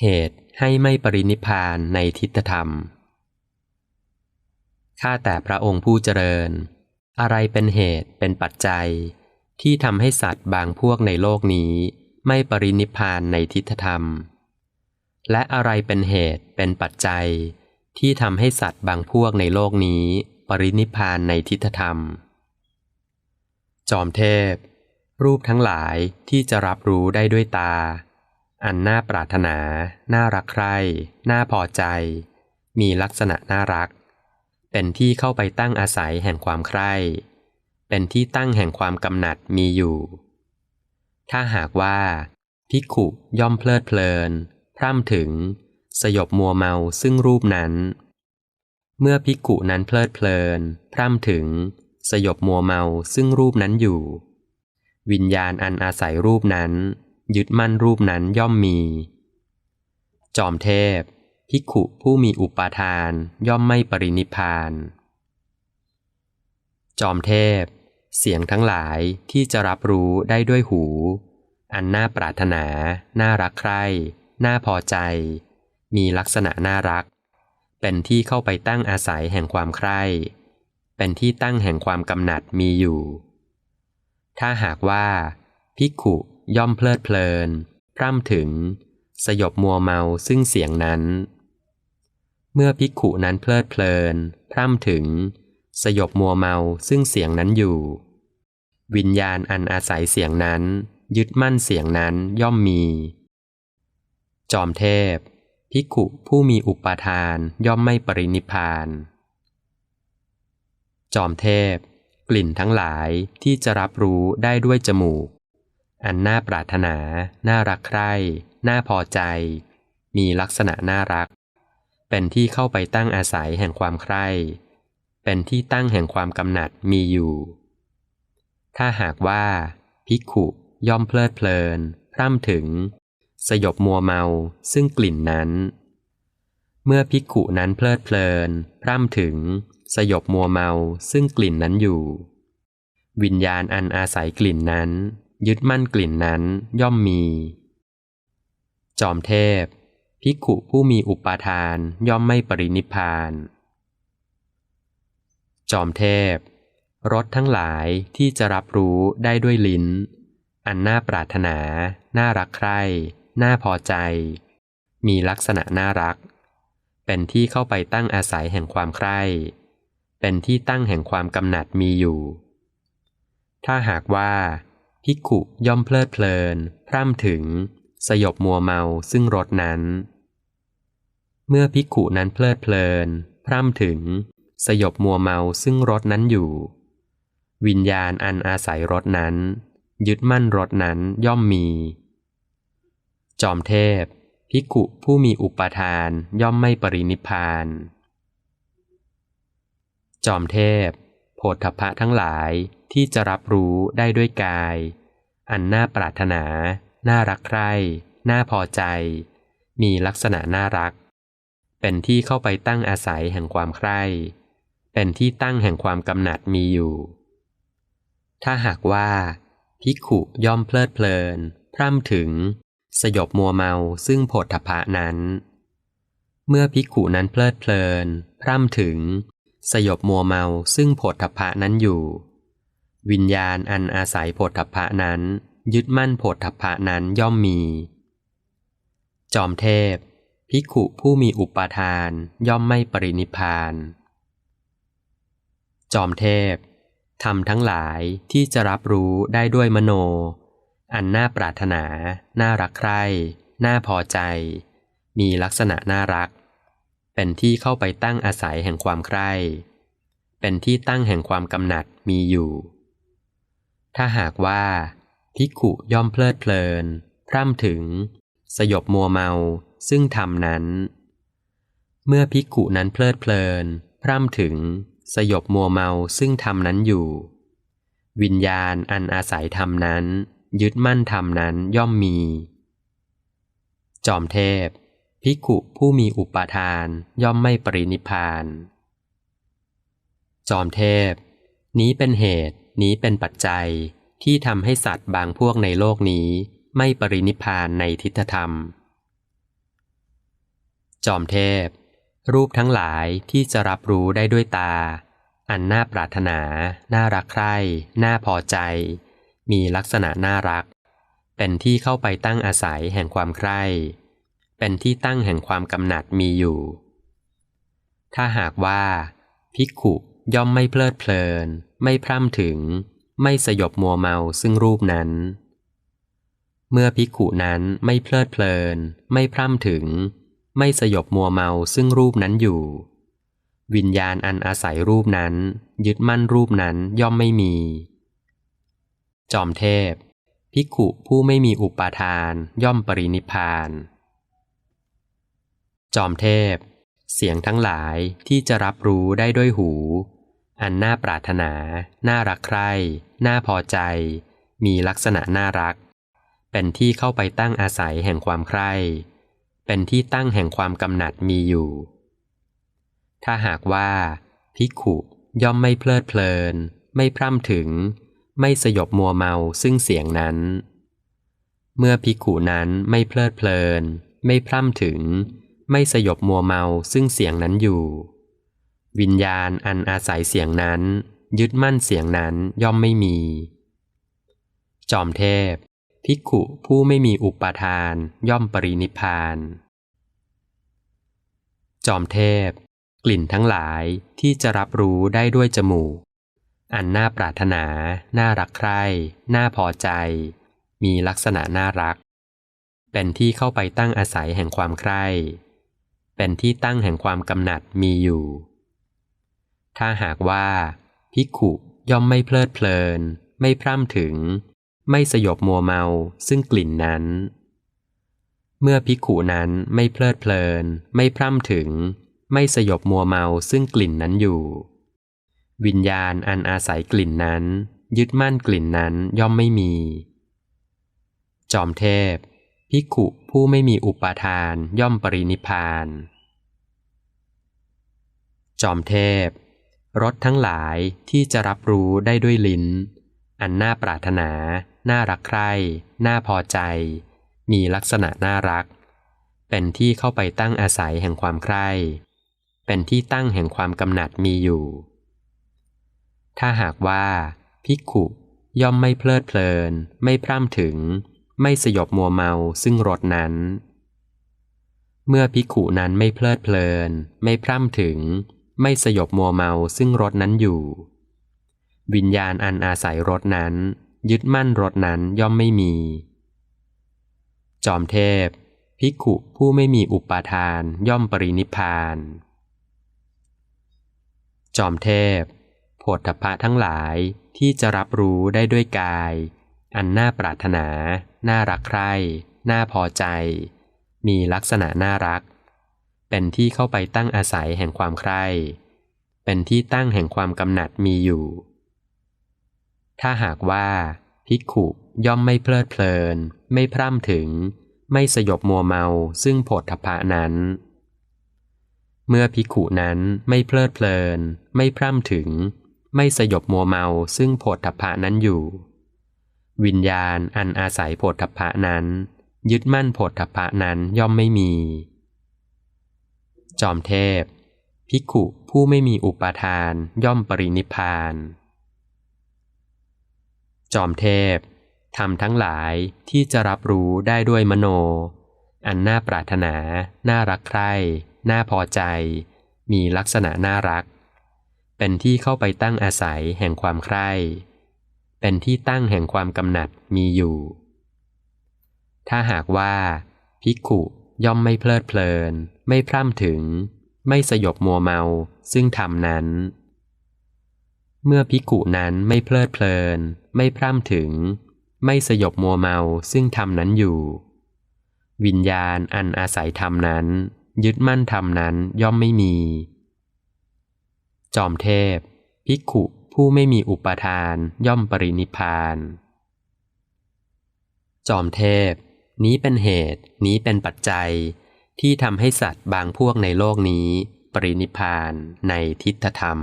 เหตุให้ไม่ปรินิพานในทิฏฐธรรม ข้าแต่พระองค์ผู้เจริญ อะไรเป็นเหตุเป็นปัจจัย ที่ทำให้สัตว์บางพวกในโลกนี้ ไม่ปรินิพานในทิฏฐธรรม และอะไรเป็นเหตุเป็นปัจจัย ที่ทำให้สัตว์บางพวกในโลกนี้ ปรินิพานในทิฏฐธรรม จอมเทพ รูปทั้งหลายที่จะรับรู้ได้ด้วยตา อันน่าปรารถนา น่ารักใคร่ น่าพอใจ มีลักษณะน่ารัก เป็นที่เข้าไปตั้งอาศัยแห่งความใคร่ เป็นที่ตั้งแห่งความกำหนัดมีอยู่ ถ้าหากว่าภิกขุย่อมเพลิดเพลิน พร่ำถึง สยบมัวเมาซึ่งรูปนั้น เมื่อภิกขุนั้นเพลิดเพลิน พร่ำถึง สยบมัวเมาซึ่งรูปนั้นอยู่ วิญญาณอันอาศัยรูปนั้น ยึดมั่นรูปนั้นย่อมมี จอมเทพภิขุผู้มีอุปาทานย่อมไม่ปรินิพาน จอมเทพ เสียงทั้งหลายที่จะรับรู้ได้ด้วยหู อันน่าปรารถนา น่ารักใคร่น่าพอใจ มีลักษณะน่ารัก เป็นที่เข้าไปตั้งอาศัยแห่งความใคร่ เป็นที่ตั้งแห่งความกำหนัดมีอยู่ ถ้าหากว่าภิกขุ ย่อมเพลิดเพลิน พร่ำถึง สยบมัวเมาซึ่งเสียงนั้น เมื่อภิกขุนั้นเพลิดเพลิน พร่ำถึง สยบมัวเมาซึ่งเสียงนั้นอยู่ วิญญาณอันอาศัยเสียงนั้น ยึดมั่นเสียงนั้นย่อมมี จอมเทพภิกขุผู้มีอุปาทานย่อมไม่ปรินิพพาน จอมเทพ กลิ่นทั้งหลายที่จะรับรู้ได้ด้วยจมูก อันน่าปรารถนา น่ารักใคร่ น่าพอใจ มีลักษณะน่ารัก เป็นที่เข้าไปตั้งอาศัยแห่งความใคร่ เป็นที่ตั้งแห่งความกำหนัดมีอยู่ ถ้าหากว่าภิกขุย่อมเพลิดเพลิน พร่ำถึง สยบมัวเมาซึ่งกลิ่นนั้น เมื่อภิกขุนั้นเพลิดเพลิน พร่ำถึง สยบมัวเมาซึ่งกลิ่นนั้นอยู่ วิญญาณอันอาศัยกลิ่นนั้น ยึดมั่นกลิ่นนั้นย่อมมี จอมเทพ ภิกขุผู้มีอุปาทานย่อมไม่ปรินิพาน จอมเทพรสทั้งหลายที่จะรับรู้ได้ด้วยลิ้น อันน่าปรารถนา น่ารักใคร่ น่าพอใจ มีลักษณะน่ารัก เป็นที่เข้าไปตั้งอาศัยแห่งความใคร่ เป็นที่ตั้งแห่งความกำหนัดมีอยู่ ถ้าหากว่า ภิกขุย่อมเพลิดเพลิน พร่ำถึง สยบมัวเมาซึ่งรสนั้น เมื่อภิกขุนั้นเพลิดเพลิน พร่ำถึง สยบมัวเมาซึ่งรสนั้นอยู่ วิญญาณอันอาศัยรสนั้น ยึดมั่นรสนั้นย่อมมี จอมเทพ ภิกขุผู้มีอุปทานย่อมไม่ปรินิพาน จอมเทพ โพธพะทั้งหลายที่จะรับรู้ได้ด้วยกาย อันน่าปรารถนา น่ารักใคร่ น่าพอใจ มีลักษณะน่ารัก เป็นที่เข้าไปตั้งอาศัยแห่งความใคร่ เป็นที่ตั้งแห่งความกำหนัดมีอยู่ ถ้าหากว่าภิกขุย่อมเพลิดเพลิน พร่ำถึง สยบมัวเมาซึ่งโพธพะนั้น เมื่อภิกขุนั้นเพลิดเพลิน พร่ำถึง สยบมัวเมาซึ่งโพธพะนั้นอยู่ วิญญาณอันอาศัยโพธพะนั้น ยึดมั่นโพธพะนั้นย่อมมี จอมเทพ ภิกขุผู้มีอุปาทานย่อมไม่ปรินิพพาน จอมเทพทำทั้งหลายที่จะรับรู้ได้ด้วยมโน อันน่าปรารถนา น่ารักใคร่ น่าพอใจ มีลักษณะน่ารัก เป็นที่เข้าไปตั้งอาศัยแห่งความใคร่ เป็นที่ตั้งแห่งความกำหนัดมีอยู่ ถ้าหากว่าภิกขุย่อมเพลิดเพลิน พร่ำถึง สยบมัวเมาซึ่งธรรมนั้น เมื่อภิกขุนั้นเพลิดเพลิน พร่ำถึง สยบมัวเมาซึ่งธรรมนั้นอยู่ วิญญาณอันอาศัยธรรมนั้น ยึดมั่นธรรมนั้นย่อมมี จอมเทพ ภิกขุผู้มีอุปาทานย่อมไม่ปรินิพาน จอมเทพ นี้เป็นเหตุ นี้เป็นปัจจัยที่ทำให้สัตว์บางพวกในโลกนี้ ไม่ปรินิพานในทิฏฐธรรม จอมเทพ รูปทั้งหลายที่จะรับรู้ได้ด้วยตา อันน่าปรารถนา น่ารักใคร่ น่าพอใจ มีลักษณะน่ารัก เป็นที่เข้าไปตั้งอาศัยแห่งความใคร่ เป็นที่ตั้งแห่งความกำหนัดมีอยู่ ถ้าหากว่า ภิกขุย่อมไม่เพลิดเพลิน ไม่พร่ำถึง ไม่สยบมัวเมาซึ่งรูปนั้น เมื่อภิกขุนั้นไม่เพลิดเพลิน ไม่พร่ำถึง ไม่สยบมัวเมาซึ่งรูปนั้นอยู่ วิญญาณอันอาศัยรูปนั้น ยึดมั่นรูปนั้นย่อมไม่มี จอมเทพภิกขุผู้ไม่มีอุปาทานย่อมปรินิพพาน จอมเทพ เสียงทั้งหลายที่จะรับรู้ได้ด้วยหู อันน่าปรารถนา น่ารักใคร่น่าพอใจ มีลักษณะน่ารัก เป็นที่เข้าไปตั้งอาศัยแห่งความใคร่ เป็นที่ตั้งแห่งความกำหนัดมีอยู่ ถ้าหากว่าภิกขุย่อมไม่เพลิดเพลิน ไม่พร่ำถึง ไม่สยบมัวเมาซึ่งเสียงนั้น เมื่อภิกขุนั้นไม่เพลิดเพลิน ไม่พร่ำถึง ไม่สยบมัวเมาซึ่งเสียงนั้นอยู่ วิญญาณอันอาศัยเสียงนั้น ยึดมั่นเสียงนั้นย่อมไม่มี จอมเทพ ภิกขุผู้ไม่มีอุปาทานย่อมปรินิพพานจอมเทพ กลิ่นทั้งหลายที่จะรับรู้ได้ด้วยจมูก อันน่าปรารถนา น่ารักใคร่ น่าพอใจ มีลักษณะน่ารัก เป็นที่เข้าไปตั้งอาศัยแห่งความใคร่ เป็นที่ตั้งแห่งความกำหนัดมีอยู่ ถ้าหากว่าภิกขุย่อมไม่เพลิดเพลิน ไม่พร่ำถึง ไม่สยบมัวเมาซึ่งกลิ่นนั้น เมื่อภิกขุนั้นไม่เพลิดเพลิน ไม่พร่ำถึง ไม่สยบมัวเมาซึ่งกลิ่นนั้นอยู่ วิญญาณอันอาศัยกลิ่นนั้น ยึดมั่นกลิ่นนั้นย่อมไม่มี จอมเทพ ภิกขุผู้ไม่มีอุปาทานย่อมปรินิพาน จอมเทพรสทั้งหลายที่จะรับรู้ได้ด้วยลิ้น อันน่าปรารถนา น่ารักใคร่ น่าพอใจ มีลักษณะน่ารัก เป็นที่เข้าไปตั้งอาศัยแห่งความใคร่ เป็นที่ตั้งแห่งความกำหนัดมีอยู่ ถ้าหากว่า ภิกขุย่อมไม่เพลิดเพลิน ไม่พร่ำถึง ไม่สยบมัวเมาซึ่งรสนั้น เมื่อภิขุนั้นไม่เพลิดเพลิน ไม่พร่ำถึง ไม่สยบมัวเมาซึ่งรสนั้นอยู่ วิญญาณอันอาศัยรสนั้น ยึดมั่นรสนั้นย่อมไม่มี จอมเทพภิขุผู้ไม่มีอุปาทานย่อมปรินิพพาน จอมเทพโพธพะทั้งหลายที่จะรับรู้ได้ด้วยกาย อันน่าปรารถนา น่ารักใคร่น่าพอใจ มีลักษณะน่ารัก เป็นที่เข้าไปตั้งอาศัยแห่งความใคร่เป็นที่ตั้งแห่งความกำหนัดมีอยู่ ถ้าหากว่า ภิกขุย่อมไม่เพลิดเพลิน ไม่พร่ำถึง ไม่สยบมัวเมาซึ่งโพธพะนั้น เมื่อภิกขุนั้นไม่เพลิดเพลิน ไม่พร่ำถึง ไม่สยบมัวเมาซึ่งโพธพะนั้นอยู่ วิญญาณอันอาศัยโพธพะนั้น ยึดมั่นโพธพะนั้นย่อมไม่มี จอมเทพ ภิกขุผู้ไม่มีอุปาทานย่อมปรินิพพาน จอมเทพทำทั้งหลายที่จะรับรู้ได้ด้วยมโน อันน่าปรารถนา น่ารักใคร่น่าพอใจ มีลักษณะน่ารัก เป็นที่เข้าไปตั้งอาศัยแห่งความใคร่ เป็นที่ตั้งแห่งความกำหนัดมีอยู่ ถ้าหากว่า ภิกขุย่อมไม่เพลิดเพลิน ไม่พร่ำถึง ไม่สยบมัวเมาซึ่งธรรมนั้น เมื่อภิกขุนั้นไม่เพลิดเพลิน ไม่พร่ำถึง ไม่สยบมัวเมาซึ่งธรรมนั้นอยู่ วิญญาณอันอาศัยธรรมนั้น ยึดมั่นธรรมนั้นย่อมไม่มี จอมเทพภิกขุ ผู้ไม่มีอุปทานย่อมปรินิพาน จอมเทพ นี้เป็นเหตุ นี้เป็นปัจจัย ที่ทำให้สัตว์บางพวกในโลกนี้ ปรินิพานในทิฏฐธรรม